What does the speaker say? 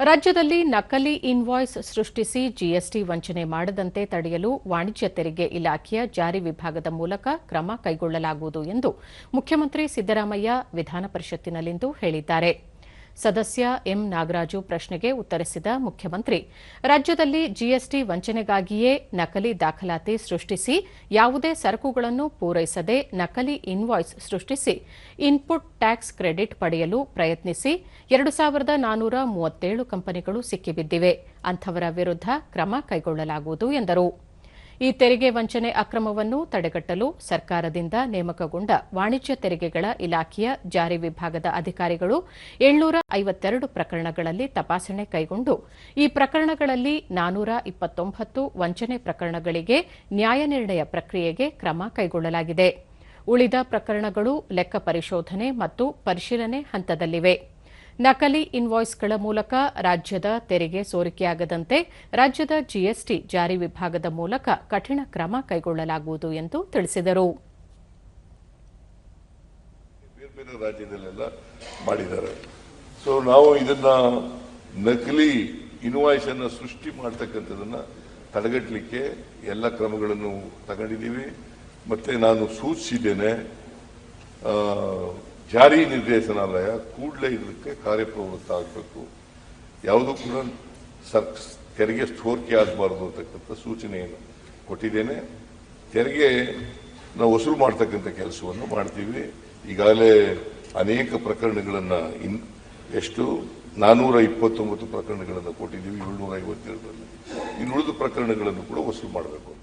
ರಾಜ್ಯದಲ್ಲಿ ನಕಲಿ ಇನ್ವಾಯ್ಸ್ ಸೃಷ್ಟಿಸಿ ಜಿಎಸ್ಟಿ ವಂಚನೆ ಮಾಡದಂತೆ ತಡೆಯಲು ವಾಣಿಜ್ಯ ತೆರಿಗೆ ಇಲಾಖೆಯ ಜಾರಿ ವಿಭಾಗದ ಮೂಲಕ ಕ್ರಮ ಕೈಗೊಳ್ಳಲಾಗುವುದು ಎಂದು ಮುಖ್ಯಮಂತ್ರಿ ಸಿದ್ದರಾಮಯ್ಯ ವಿಧಾನ ಪರಿಷತ್ತಿನಲ್ಲಿಂದು ಹೇಳಿದ್ದಾರೆ. ಸದಸ್ಯ ಎಂ ನಾಗರಾಜು ಪ್ರಶ್ನೆಗೆ ಉತ್ತರಿಸಿದ ಮುಖ್ಯಮಂತ್ರಿ, ರಾಜ್ಯದಲ್ಲಿ ಜಿಎಸ್ಟಿ ವಂಚನೆಗಾಗಿಯೇ ನಕಲಿ ದಾಖಲಾತಿ ಸೃಷ್ಟಿಸಿ ಯಾವುದೇ ಸರಕುಗಳನ್ನು ಪೂರೈಸದೆ ನಕಲಿ ಇನ್ವಾಯ್ಸ್ ಸೃಷ್ಟಿಸಿ ಇನ್ಪುಟ್ ಟ್ಯಾಕ್ಸ್ ಕ್ರೆಡಿಟ್ ಪಡೆಯಲು ಪ್ರಯತ್ನಿಸಿ ಎರಡು ಸಾವಿರದ ನಾನೂರ ಮೂವತ್ತೇಳು ಕಂಪನಿಗಳು ಸಿಕ್ಕಿಬಿದ್ದಿವೆ. ಅಂಥವರ ವಿರುದ್ಧ ಕ್ರಮ ಕೈಗೊಳ್ಳಲಾಗುವುದು ಎಂದರು. ಈ ತೆರಿಗೆ ವಂಚನೆ ಅಕ್ರಮವನ್ನು ತಡೆಗಟ್ಟಲು ಸರ್ಕಾರದಿಂದ ನೇಮಕಗೊಂಡ ವಾಣಿಜ್ಯ ತೆರಿಗೆಗಳ ಇಲಾಖೆಯ ಜಾರಿ ವಿಭಾಗದ ಅಧಿಕಾರಿಗಳು ಏಳ್ನೂರ ಐವತ್ತೆರಡು ಪ್ರಕರಣಗಳಲ್ಲಿ ತಪಾಸಣೆ ಕೈಗೊಂಡು, ಈ ಪ್ರಕರಣಗಳಲ್ಲಿ ನಾನೂರ ಇಪ್ಪತ್ತೊಂಬತ್ತು ವಂಚನೆ ಪ್ರಕರಣಗಳಿಗೆ ನ್ಯಾಯ ನಿರ್ಣಯ ಪ್ರಕ್ರಿಯೆಗೆ ಕ್ರಮ ಕೈಗೊಳ್ಳಲಾಗಿದೆ. ಉಳಿದ ಪ್ರಕರಣಗಳು ಲೆಕ್ಕ ಪರಿಶೋಧನೆ ಮತ್ತು ಪರಿಶೀಲನೆ ಹಂತದಲ್ಲಿವೆ. ನಕಲಿ ಇನ್ವಾಯ್ಸ್ಗಳ ಮೂಲಕ ರಾಜ್ಯದ ತೆರಿಗೆ ಸೋರಿಕೆಯಾಗದಂತೆ ರಾಜ್ಯದ ಜಿಎಸ್ಟಿ ಜಾರಿ ವಿಭಾಗದ ಮೂಲಕ ಕಠಿಣ ಕ್ರಮ ಕೈಗೊಳ್ಳಲಾಗುವುದು ಎಂದು ತಿಳಿಸಿದರು. ಸೊ ನಾವು ಇದನ್ನ ನಕಲಿ ಇನ್ವಾಯ್ಸ್ ಅನ್ನು ಸೃಷ್ಟಿ ಮಾಡ್ತಕ್ಕಂಥದನ್ನ ತಡೆಗಟ್ಟಲಿಕ್ಕೆ ಎಲ್ಲ ಕ್ರಮಗಳನ್ನು ತಗೊಂಡಿದ್ದೀವಿ. ಮತ್ತೆ ನಾನು ಸೂಚಿಸಿದ್ದೇನೆ ಜಾರಿ ನಿರ್ದೇಶನಾಲಯ ಕೂಡಲೇ ಇದಕ್ಕೆ ಕಾರ್ಯಪ್ರವೃತ್ತ ಆಗಬೇಕು ಯಾವುದೂ ಕೂಡ ಸರ್, ತೆರಿಗೆ ಸೋರಿಕೆ ಆಗಬಾರ್ದು ಅಂತಕ್ಕಂಥ ಸೂಚನೆಯನ್ನು ಕೊಟ್ಟಿದ್ದೇನೆ. ತೆರಿಗೆ ನಾವು ವಸೂಲು ಮಾಡ್ತಕ್ಕಂಥ ಕೆಲಸವನ್ನು ಮಾಡ್ತೀವಿ. ಈಗಾಗಲೇ ಅನೇಕ ಪ್ರಕರಣಗಳನ್ನು ಇನ್, ಎಷ್ಟು ನಾನ್ನೂರ ಇಪ್ಪತ್ತೊಂಬತ್ತು ಪ್ರಕರಣಗಳನ್ನು ಕೊಟ್ಟಿದ್ದೀವಿ, ಏಳ್ನೂರ ಐವತ್ತೆರಡರಲ್ಲಿ. ಇನ್ನುಳಿದ ಪ್ರಕರಣಗಳನ್ನು ಕೂಡ ವಸೂಲು ಮಾಡಬೇಕು.